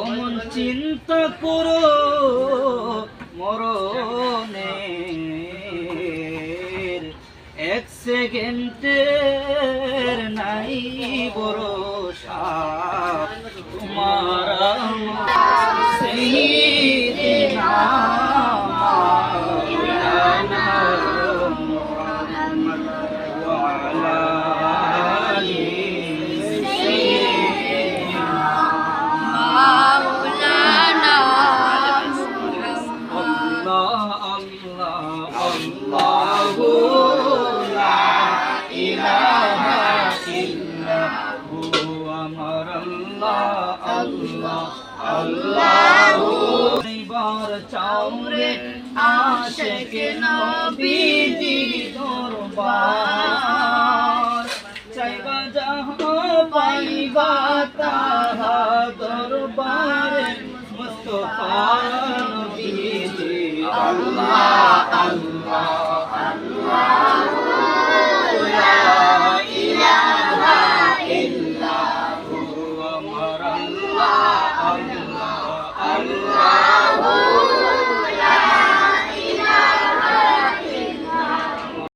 অমন চিন্তা করো মরণে। এক সেকেন্ডের নাই বড় তোমার আল্লাহ আল্লাহ। আল্লাহু এবার চাও রে আশিক নবীজি দরবার চাইবা যাহা পাইবা তাহা দরবারে মুস্তফা নবীজি আল্লাহ আল্লাহ